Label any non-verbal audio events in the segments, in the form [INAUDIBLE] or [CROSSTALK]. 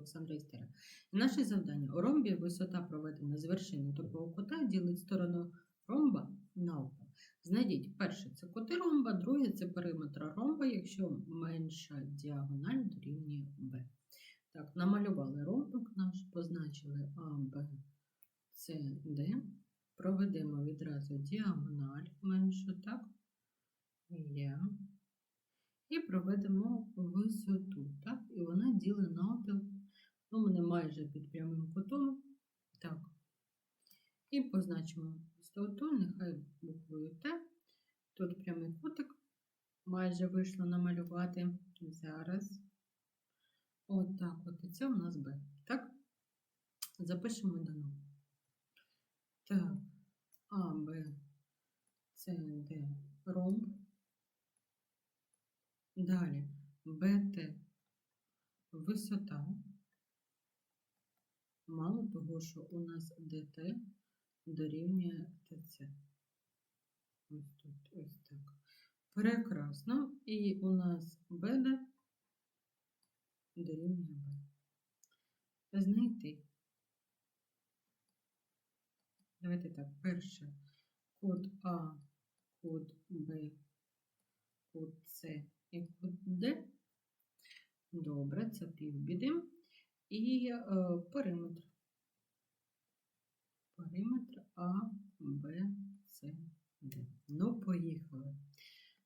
Олександра Істера. Наше завдання. У ромбі висота проведена з вершини такого кута ділить сторону ромба навпіл. Знайдіть перше це кути ромба, друге це периметр ромба, якщо менша діагональ дорівнює Б. Так, намалювали ромбик наш, позначили А, Б, С, Д. Проведемо відразу діагональ меншу, так? Є. І проведемо висоту, так? І вона ділить навпіл. Ну, у мене майже під прямим кутом. Так. І позначимо висоту, нехай буквою Т. Тут прямий кутик. Майже вийшло намалювати. Зараз. От так от. Це у нас Б. Так? Запишемо дано. Так. А, Б, С, Д, ромб. Далі БТ висота. Мало того, що у нас ДТ дорівнює ТЦ. Ось тут, ось так. Прекрасно. І у нас БД дорівнює Б. Знайти. Давайте так, перше код А, код Б, код С і код Д. Добре, це півбіди. І е, периметр. Периметр А, Б, С, Д. Ну, поїхали.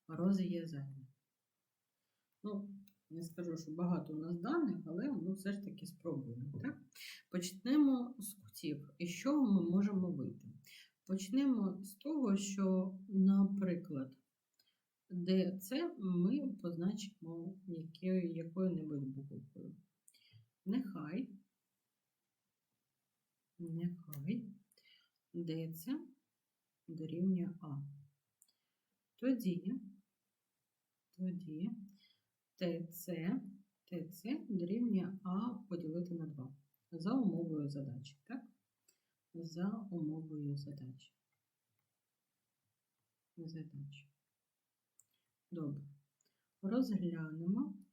Розв'язання. Ну, не скажу, що багато у нас даних, але ну, все ж таки спробуємо. Так? Почнемо з кутів. І чого ми можемо вийти? Почнемо з того, що, наприклад, ДЦ ми позначимо якою- якою-небудь буковкою. Нехай, нехай ДЦ дорівнює А. Тоді, тоді ТЦ, ТЦ дорівнює А поділити на 2 за умовою задачі, так? За умовою задачі. Задачі. Добре. Розглянемо.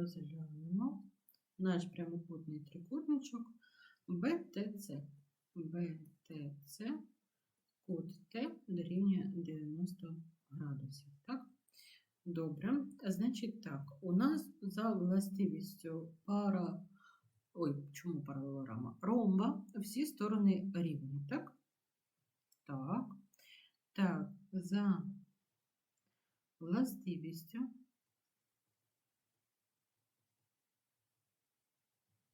Розглянемо наш прямокутний трикутничок БТЦ. БТЦ кут Т дорівнює 90 градусів. Так? Добре. Значить так, у нас за властивістю пара. Ой, чому паралелограма? Ромба всі сторони рівні, так? Так. Так, за властивістю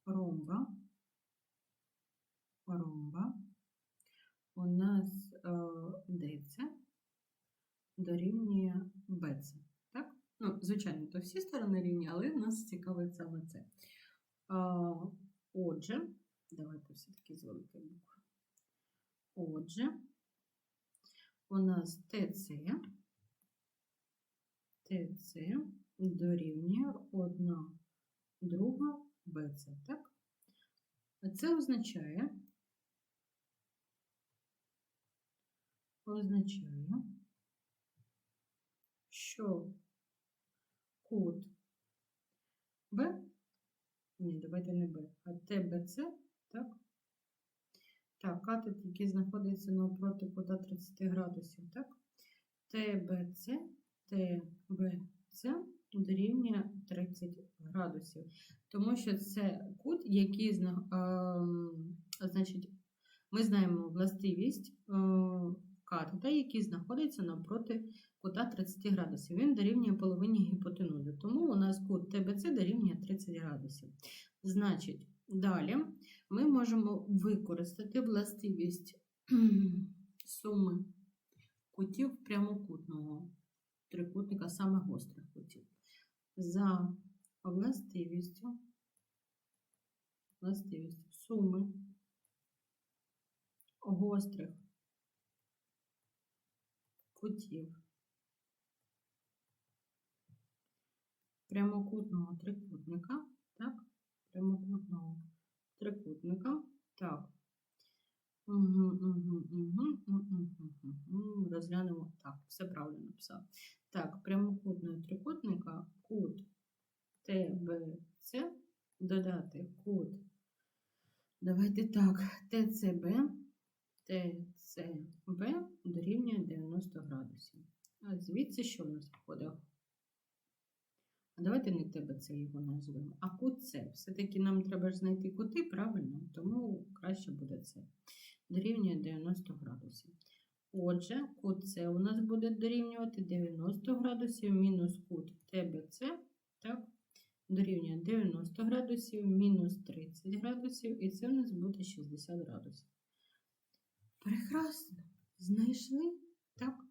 ромба, ромба у нас е, ДЦ дорівнює БЦ. Так? Ну, звичайно, то всі сторони рівні, але нас цікавить саме це. А, отже, давайте все-таки з великої букви. Отже, у нас ТЦ, ТЦ дорівнює 1 друга БЦ, так? А це означає, означає, що кут Б, ні, давайте не Б, а ТБЦ, так? Так, катет, який знаходиться навпроти кута 30 градусів, так? ТБЦ, ТБЦ дорівнює 30 градусів. Тому що це кут, який е, значить, ми знаємо властивість е, катета, який знаходиться навпроти кута 30 градусів. Він дорівнює половині гіпотенузи. Тому у нас кут ТБЦ дорівнює 30 градусів. Значить, далі ми можемо використати властивість [CLEARS THROAT] суми кутів прямокутного трикутника, саме гострих кутів. За властивістю, властивістю суми гострих кутів прямокутного трикутника, так, прямокутного трикутника, так. Угу. Розглянемо так, все правильно написав. Так, прямокутного трикутника кут ТБЦ додати кут. Давайте так, ТЦБ, ТЦБ дорівнює 90 градусів. А звідси що в нас виходить? А давайте не ТБЦ його назвемо, а кут С. Все-таки нам треба ж знайти кути, правильно? Тому краще буде це. Дорівнює 90 градусів. Отже, кут С у нас буде дорівнювати 90 градусів мінус кут ТБЦ, так, дорівнює 90 градусів мінус 30 градусів, і це у нас буде 60 градусів. Прекрасно. Знайшли? Так.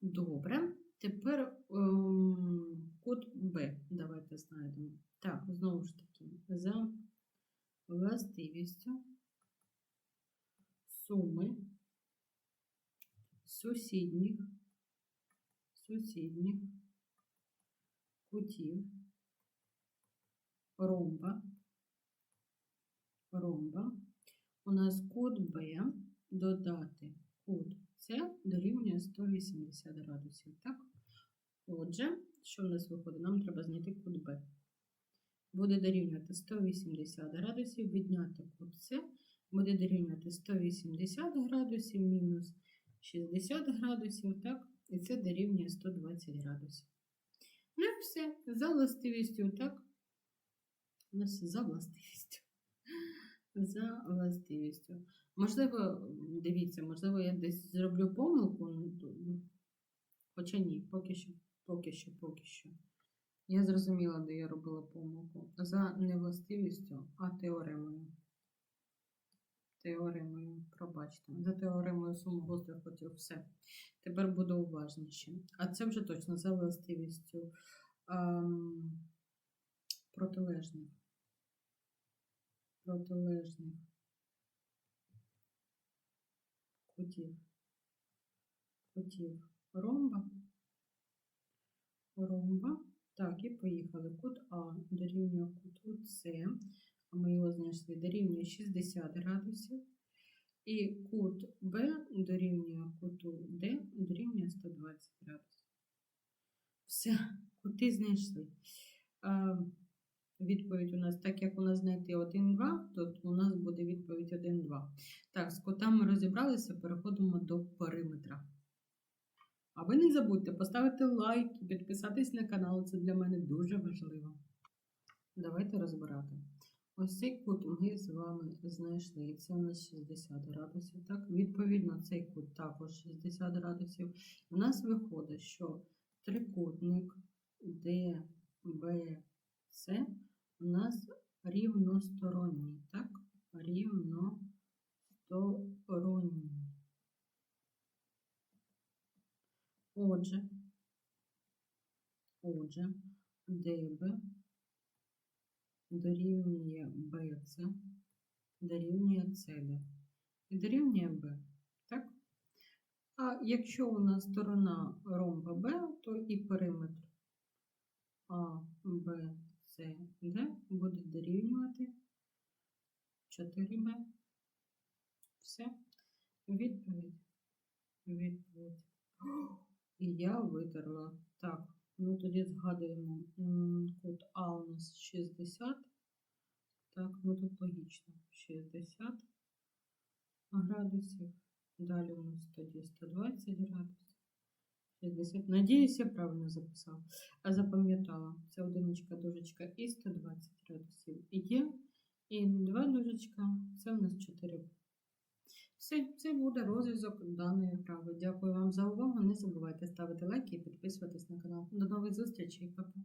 Добре. Тепер ем, код Б. Давайте знайдемо. Так, знову ж таки, за властивістю суми сусідніх, сусідніх кутів ромба, ромба. У нас кут Б додати кут С дорівнює 180 градусів. Так? Отже, що в нас виходить? Нам треба знайти кут Б. Буде дорівнювати 180 градусів, відняти кут С, буде дорівнювати 180 градусів мінус 60 градусів, так? І це дорівнює 120 градусів. Ну і все, за властивістю, так? У нас за властивістю. За властивістю. Можливо, дивіться, можливо, я десь зроблю помилку, ну, ну, хоча ні, поки що, поки що, поки що. Я зрозуміла, де я робила помилку. За не властивістю, а теоремою. Теоремою, пробачте. За теоремою гострих хотів все. Тепер буду уважніше. А це вже точно за властивістю ем, протилежних. Протилежних кутів. Кутів ромба. Ромба. Так, і поїхали. Кут А дорівнює куту С. Ми його знайшли дорівнює 60 градусів. І кут Б дорівнює куту Д дорівнює 120 градусів. Все, кути знайшли. А, відповідь у нас, так як у нас знайти 1, 2, то у нас буде відповідь 1, 2. Так, з кутами розібралися, переходимо до периметра. А ви не забудьте поставити лайк і підписатись на канал, це для мене дуже важливо. Давайте розбирати. Ось цей кут ми з вами знайшли. Це у нас 60 градусів. Так? Відповідно, цей кут також 60 градусів. У нас виходить, що трикутник DBC у нас рівносторонній. Так? Рівносторонній. Отже, отже, ДБ дорівнює БЦ, дорівнює СД і дорівнює Б. Так? А якщо у нас сторона ромба Б, то і периметр А, Б, С, Д буде дорівнювати 4Б. Все. Відповідь. Відповідь. [GASPS] І я витерла. Так, ну тоді згадуємо кут А у нас 60. Так, ну тут логічно. 60 градусів. Далі у нас тоді 120 градусів. 60. Надіюсь, я правильно записав. А запам'ятала. Це одиничка дужечка і 120 градусів. Є. І два дужечка. Це у нас 4. Все, це буде розв'язок даної вправи. Дякую вам за увагу. Не забувайте ставити лайки і підписуватись на канал. До нових зустрічей, Па-па.